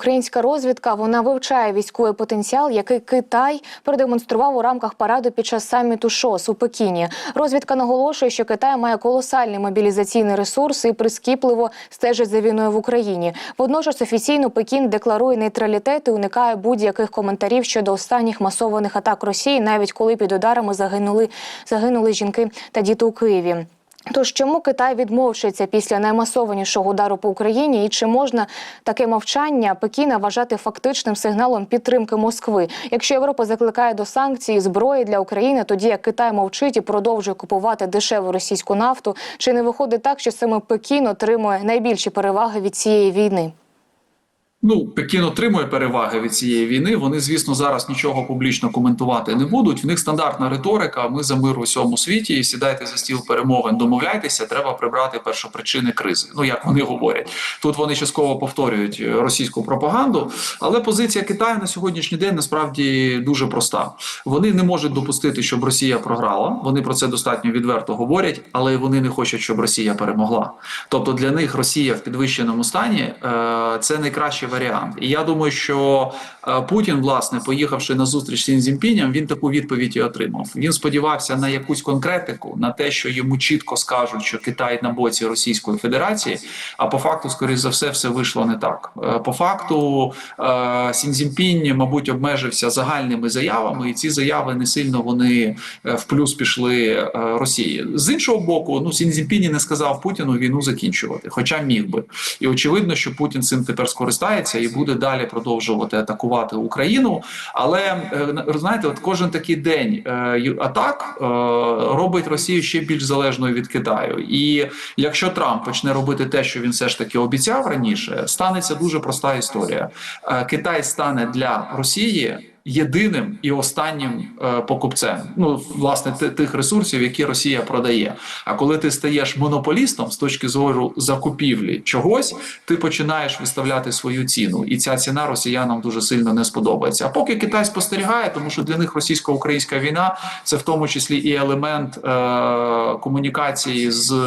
Українська розвідка вона вивчає військовий потенціал, який Китай продемонстрував у рамках параду під час саміту ШОС у Пекіні. Розвідка наголошує, що Китай має колосальний мобілізаційний ресурс і прискіпливо стежить за війною в Україні. Водночас офіційно Пекін декларує нейтралітет і уникає будь-яких коментарів щодо останніх масованих атак Росії, навіть коли під ударами загинули загинули жінки та діти у Києві. Тож чому Китай відмовчується після наймасованішого удару по Україні, і чи можна таке мовчання Пекіна вважати фактичним сигналом підтримки Москви? Якщо Європа закликає до санкцій зброї для України, тоді як Китай мовчить і продовжує купувати дешеву російську нафту, чи не виходить так, що саме Пекін отримує найбільші переваги від цієї війни? Ну, Пекін отримує переваги від цієї війни. Вони, звісно, зараз нічого публічно коментувати не будуть. В них стандартна риторика. Ми за мир у всьому світі. і Сідайте за стіл перемовин, домовляйтеся. Треба прибрати першопричини кризи. Ну як вони говорять, тут вони частково повторюють російську пропаганду. Але позиція Китаю на сьогоднішній день насправді дуже проста. Вони не можуть допустити, щоб Росія програла. Вони про це достатньо відверто говорять, але вони не хочуть, щоб Росія перемогла. Тобто для них Росія в підвищеному стані е, це варіант. І я думаю, що е, Путін, власне, поїхавши на зустріч з Сін він таку відповідь і отримав. Він сподівався на якусь конкретику, на те, що йому чітко скажуть, що Китай на боці Російської Федерації. А по факту, скоріш за все, все вийшло не так. Е, По факту е, Сін Цзіньпінь, мабуть, обмежився загальними заявами, і ці заяви не сильно вони в плюс пішли Росії. З іншого боку, ну Сін не сказав Путіну війну закінчувати, хоча міг би. І очевидно, що Путін цим тепер скористається і буде далі продовжувати атакувати Україну. Але е, знаєте, от кожен такий день е, атак е, робить Росію ще більш залежною від Китаю. І якщо Трамп почне робити те, що він все ж таки обіцяв раніше, станеться дуже проста історія. Китай стане для Росії. Єдиним і останнім е, покупцем, ну власне тих ресурсів, які Росія продає. А коли ти стаєш монополістом з точки зору закупівлі чогось, ти починаєш виставляти свою ціну, і ця ціна росіянам дуже сильно не сподобається. А поки Китай спостерігає, тому що для них російсько-українська війна це в тому числі і елемент е, комунікації з е,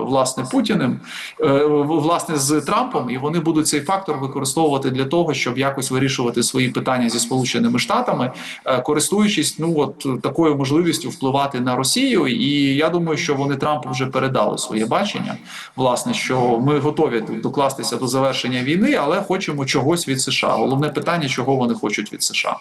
власне Путіним, е, власне з Трампом, і вони будуть цей фактор використовувати для того, щоб якось вирішувати свої питання зі Сполученими Штатами, е, користуючись ну от такою можливістю впливати на Росію. І я думаю, що вони Трампу вже передали своє бачення. Власне, що ми готові докластися до завершення війни, але хочемо чогось від США. Головне питання, чого вони хочуть від США.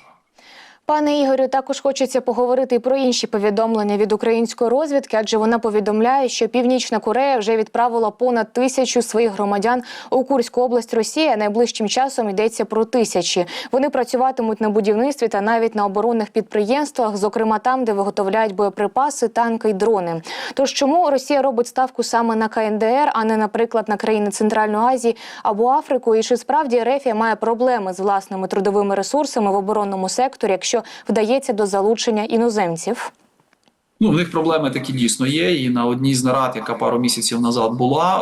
Пане Ігорю, також хочеться поговорити про інші повідомлення від української розвідки, адже вона повідомляє, що Північна Корея вже відправила понад тисячу своїх громадян у Курську область Росії. Найближчим часом йдеться про тисячі. Вони працюватимуть на будівництві та навіть на оборонних підприємствах, зокрема там, де виготовляють боєприпаси, танки й дрони. Тож чому Росія робить ставку саме на КНДР, а не, наприклад, на країни Центральної Азії або Африку? І чи справді Рефія має проблеми з власними трудовими ресурсами в оборонному секторі, якщо вдається до залучення іноземців? Ну, в них проблеми такі дійсно є. І на одній з нарад, яка пару місяців назад була,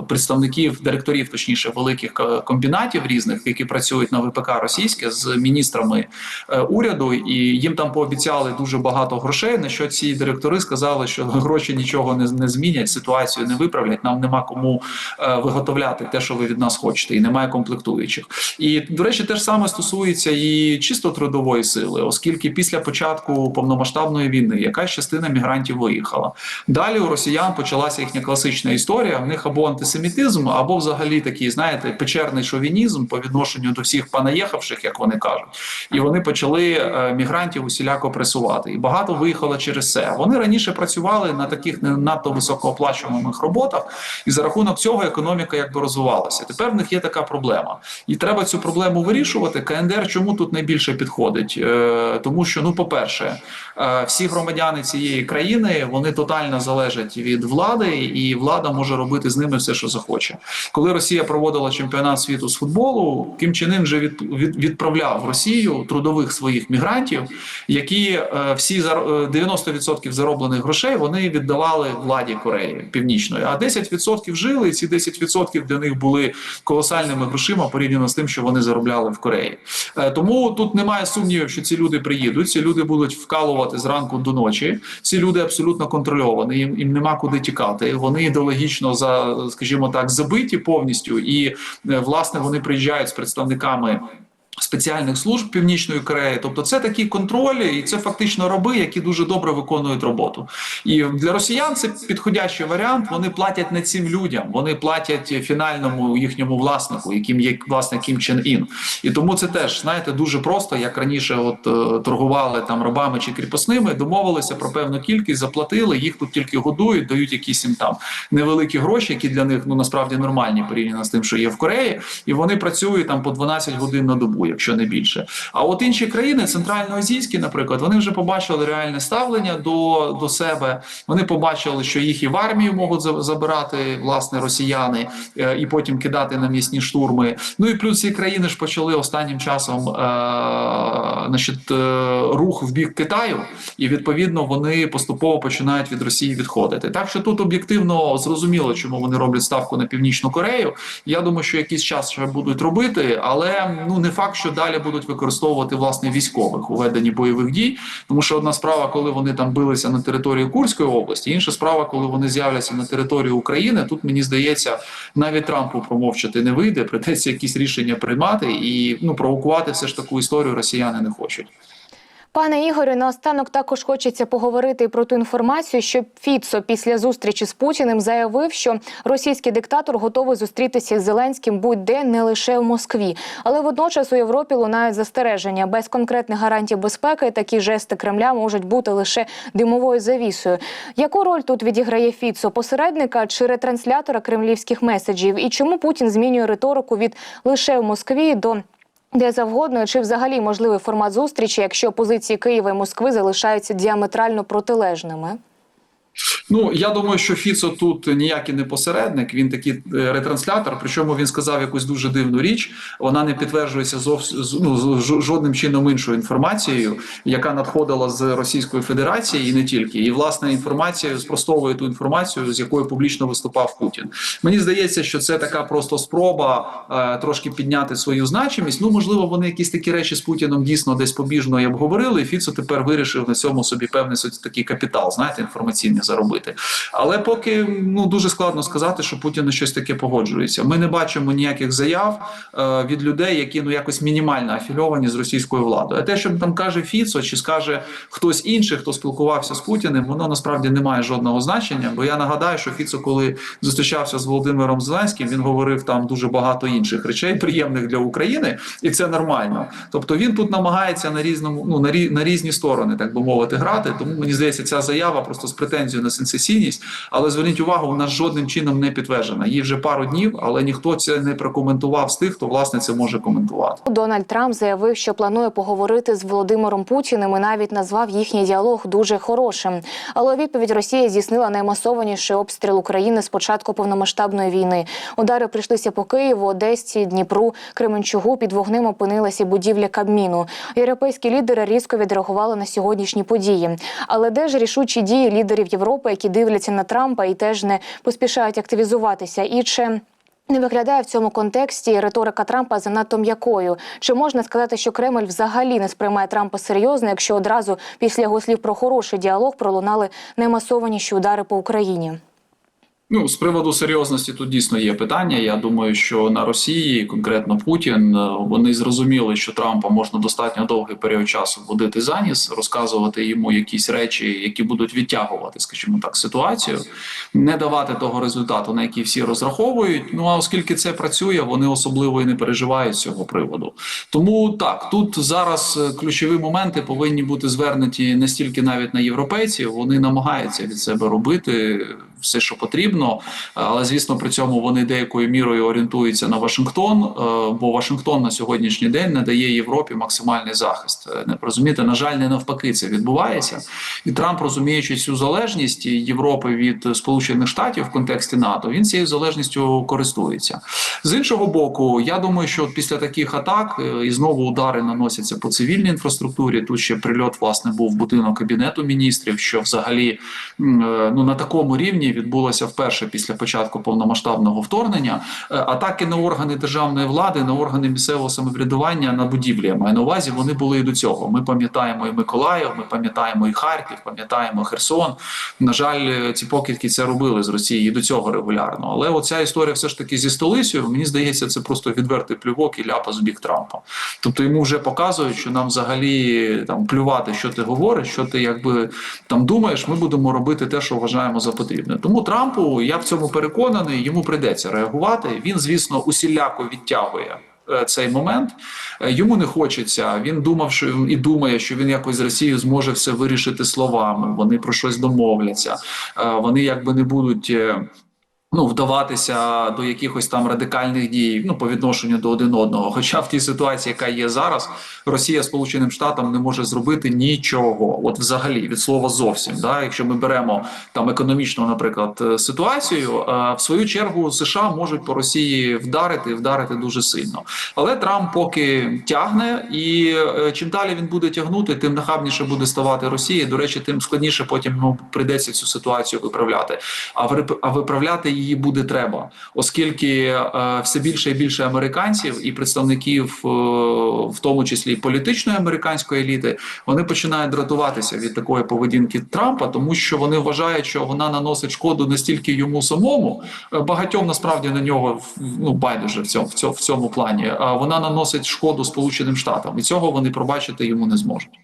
е, представників директорів, точніше, великих комбінатів різних, які працюють на ВПК російське з міністрами е, уряду, і їм там пообіцяли дуже багато грошей. На що ці директори сказали, що гроші нічого не, не змінять, ситуацію не виправлять. Нам нема кому е, виготовляти те, що ви від нас хочете, і немає комплектуючих. І до речі, те ж саме стосується і чисто трудової сили, оскільки після початку повномасштабної війни якась частина мігрантів виїхала. Далі у росіян почалася їхня класична історія. В них або антисемітизм, або взагалі такий, знаєте, печерний шовінізм по відношенню до всіх понаїхавших, як вони кажуть. І вони почали е, мігрантів усіляко пресувати. І багато виїхало через це. Вони раніше працювали на таких не надто високооплачуваних роботах, і за рахунок цього економіка якби розвивалася. Тепер в них є така проблема, і треба цю проблему вирішувати. КНДР чому тут найбільше підходить? Е, тому що, ну, по-перше, е, всі громадяни цієї країни вони тотально залежать від влади, і влада може робити з ними все, що захоче. Коли Росія проводила чемпіонат світу з футболу, Кім Чен Ін вже від, від, відправляв в Росію трудових своїх мігрантів, які е, всі зар- е, 90% зароблених грошей вони віддавали владі Кореї Північної, а 10% жили, і ці 10% для них були колосальними грошима порівняно з тим, що вони заробляли в Кореї. Е, Тому тут немає сумнівів, що ці люди приїдуть. Ці люди будуть вкалувати зранку до ночі. Ночі. Ці люди абсолютно контрольовані. Їм їм нема куди тікати. Вони ідеологічно за, скажімо так, забиті повністю, і е, власне вони приїжджають з представниками. Спеціальних служб Північної Кореї, тобто це такі контролі, і це фактично раби, які дуже добре виконують роботу. І для росіян це підходящий варіант. Вони платять не цим людям, вони платять фінальному їхньому власнику, яким є власне Кім Чен Ін. І тому це теж знаєте дуже просто, як раніше, от е, торгували там рабами чи кріпосними, домовилися про певну кількість, заплатили. Їх тут тільки годують, дають якісь їм там невеликі гроші, які для них ну насправді нормальні порівняно з тим, що є в Кореї, і вони працюють там по 12 годин на добу, якщо не більше. А от інші країни, центральноазійські, наприклад, вони вже побачили реальне ставлення до, до себе. Вони побачили, що їх і в армію можуть забирати власне росіяни е, і потім кидати на місні штурми. Ну і плюс ці країни ж почали останнім часом е, значить, е, рух в бік Китаю, і відповідно вони поступово починають від Росії відходити. Так що тут об'єктивно зрозуміло, чому вони роблять ставку на північну Корею. Я думаю, що якийсь час ще будуть робити, але ну не факт, що далі будуть використовувати власне військових у веденні бойових дій. Тому що одна справа, коли вони там билися на території Курської області, інша справа, коли вони з'являться на території України. Тут мені здається, навіть Трампу промовчати не вийде. Придеться якісь рішення приймати і ну провокувати все ж таку історію росіяни не хочуть. Пане Ігорю, наостанок також хочеться поговорити про ту інформацію, що Фіцо після зустрічі з Путіним заявив, що російський диктатор готовий зустрітися з Зеленським будь-де не лише в Москві. Але водночас у Європі лунають застереження. Без конкретних гарантій безпеки такі жести Кремля можуть бути лише димовою завісою. Яку роль тут відіграє Фіцо посередника чи ретранслятора кремлівських меседжів? І чому Путін змінює риторику від лише в Москві до де завгодно, чи взагалі можливий формат зустрічі, якщо позиції Києва і Москви залишаються діаметрально протилежними? Ну я думаю, що Фіцо тут ніякий не посередник. Він такий е, ретранслятор. Причому він сказав якусь дуже дивну річ. Вона не підтверджується зовсім ну, жодним чином іншою інформацією, яка надходила з Російської Федерації, і не тільки. І власне інформація спростовує ту інформацію, з якою публічно виступав Путін. Мені здається, що це така просто спроба е, трошки підняти свою значимість. Ну можливо, вони якісь такі речі з Путіном дійсно десь побіжно і обговорили. І Фіцо тепер вирішив на цьому собі певний такий капітал, знаєте, інформаційний заробити. Але поки ну дуже складно сказати, що Путін на щось таке погоджується. Ми не бачимо ніяких заяв е, від людей, які ну якось мінімально афільовані з російською владою. А те, що там каже Фіцо, чи скаже хтось інший, хто спілкувався з Путіним, воно насправді не має жодного значення. Бо я нагадаю, що Фіцо, коли зустрічався з Володимиром Зеленським, він говорив там дуже багато інших речей, приємних для України, і це нормально. Тобто він тут намагається на різному, ну на рі, на різні сторони, так би мовити, грати. Тому мені здається, ця заява просто з претензією на сенсаційність. Але зверніть увагу, вона жодним чином не підтверджена. Їй вже пару днів, але ніхто це не прокоментував з тих, хто власне це може коментувати. Дональд Трамп заявив, що планує поговорити з Володимиром Путіним і навіть назвав їхній діалог дуже хорошим. Але відповідь Росія здійснила наймасованіший обстріл України з початку повномасштабної війни. Удари прийшлися по Києву, Одесі, Дніпру, Кременчугу. Під вогнем опинилася будівля Кабміну. Європейські лідери різко відреагували на сьогоднішні події. Але де ж рішучі дії лідерів Європи, які дивляться на Трампа і теж не поспішають активізуватися? І чи не виглядає в цьому контексті риторика Трампа занадто м'якою. Чи можна сказати, що Кремль взагалі не сприймає Трампа серйозно, якщо одразу після його слів про хороший діалог пролунали наймасованіші удари по Україні? Ну, з приводу серйозності тут дійсно є питання. Я думаю, що на Росії, конкретно Путін, е, вони зрозуміли, що Трампа можна достатньо довгий період часу водити за ніс, розказувати йому якісь речі, які будуть відтягувати, скажімо так, ситуацію, не давати того результату, на який всі розраховують. Ну а оскільки це працює, вони особливо і не переживають з цього приводу. Тому так, тут зараз е, ключові моменти повинні бути звернуті не стільки навіть на європейців, вони намагаються від себе робити все, що потрібно. Але звісно, при цьому вони деякою мірою орієнтуються на Вашингтон, е, бо Вашингтон на сьогоднішній день надає Європі максимальний захист. Е, Не розумієте, на жаль, не навпаки це відбувається. І Трамп, розуміючи цю залежність Європи від Сполучених Штатів в контексті НАТО, він цією залежністю користується. З іншого боку, я думаю, що після таких атак е, і знову удари наносяться по цивільній інфраструктурі. Тут ще прильот власне був будинок кабінету міністрів, що взагалі ну на такому рівні відбулася вперше після початку повномасштабного вторгнення. Е, Атаки на органи державної влади, на органи місцевого самоврядування на будівлі. Я маю на увазі, вони були і до цього. Ми пам'ятаємо і Миколаїв, ми пам'ятаємо і Харків, пам'ятаємо Херсон. На жаль, ці покидьки це робили з Росії і до цього регулярно. Але оця історія все ж таки зі столицею. Мені здається, це просто відвертий плювок і ляпас в бік Трампа. Тобто йому вже показують, що нам взагалі там плювати, що ти говориш, що ти якби там думаєш. Ми будемо робити те, що вважаємо за потрібне. Тому Трампу я в цьому переконаний, йому прийдеться реагувати. Він, звісно, усіляко відтягує. е, Цей момент Е, йому не хочеться. Він думав, що і думає, що він якось з Росією зможе все вирішити словами. Вони про щось домовляться. Е, Вони якби не будуть. Ну, вдаватися до якихось там радикальних дій ну по відношенню до один одного. Хоча в тій ситуації, яка є зараз, Росія Сполученим Штатам не може зробити нічого, от взагалі від слова зовсім. Да? Якщо ми беремо там економічну, наприклад, е, ситуацію, е, в свою чергу США можуть по Росії вдарити вдарити дуже сильно. Але Трамп поки тягне, і е, чим далі він буде тягнути, тим нахабніше буде ставати Росія. До речі, тим складніше потім йому прийдеться цю ситуацію виправляти. А вип- а виправляти її буде треба, оскільки е, все більше і більше американців і представників, е, в тому числі політичної американської еліти, вони починають дратуватися від такої поведінки Трампа, тому що вони вважають, що вона наносить шкоду не стільки йому самому, е, багатьом насправді на нього ну байдуже в цьому в цьому, в цьому плані. А вона наносить шкоду Сполученим Штатам, і цього вони пробачити йому не зможуть.